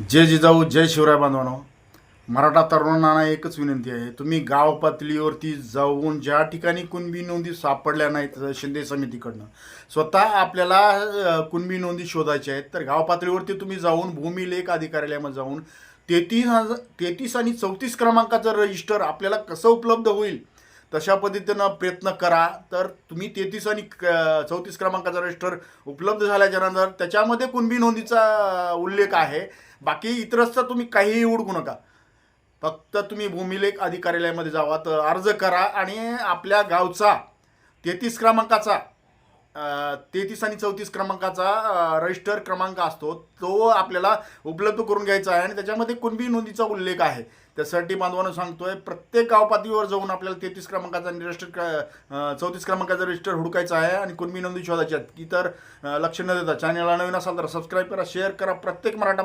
जय जिजाऊ जय शिवराय बांधवानो. मराठा तरुणांना एकच विनंती आहे. तुम्ही गाव पातळीवरती जाऊन ज्या ठिकाणी कुणबी नोंदी सापडल्या नाहीत शिंदे समितीकडनं स्वतः आपल्याला कुणबी नोंदी शोधायच्या आहेत. तर गाव पातळीवरती तुम्ही जाऊन भूमिलेख अधिकाऱ्यालयामध्ये जाऊन तेहतीस हजार तेहतीस आणि चौतीस क्रमांकाचं रजिस्टर आपल्याला कसं उपलब्ध होईल? तशा पद्धतीनं प्रयत्न करा. तर तुम्ही तेहतीस आणि चौतीस क्रमांकाचा रजिस्टर उपलब्ध झाल्याच्यानंतर त्याच्यामध्ये कुणबी नोंदीचा उल्लेख आहे. बाकी इतरच तुम्ही काहीही उडकू नका. फक्त तुम्ही भूमिलेख अधिकार्यालयामध्ये जावा तर अर्ज करा आणि आपल्या गावचा तेहतीस क्रमांकाचा तेहतीस आणि चौतीस क्रमांकाचा रजिस्टर क्रमांक असतो. तो आपल्याला उपलब्ध करून घ्यायचा आहे आणि त्याच्यामध्ये कुणबी नोंदीचा उल्लेख आहे. त्यासाठी बांधवानं सांगतोय प्रत्येक गावपातळीवर जाऊन आपल्याला तेहतीस क्रमांकाचा रजिस्टर चौतीस क्रमांकाचा रजिस्टर हुडकायचा आहे आणि कुणबी नोंदी शोधायची आहेत. की तर लक्ष न देता चॅनलला नवीन असाल तर सबस्क्राईब करा शेअर करा. प्रत्येक मराठा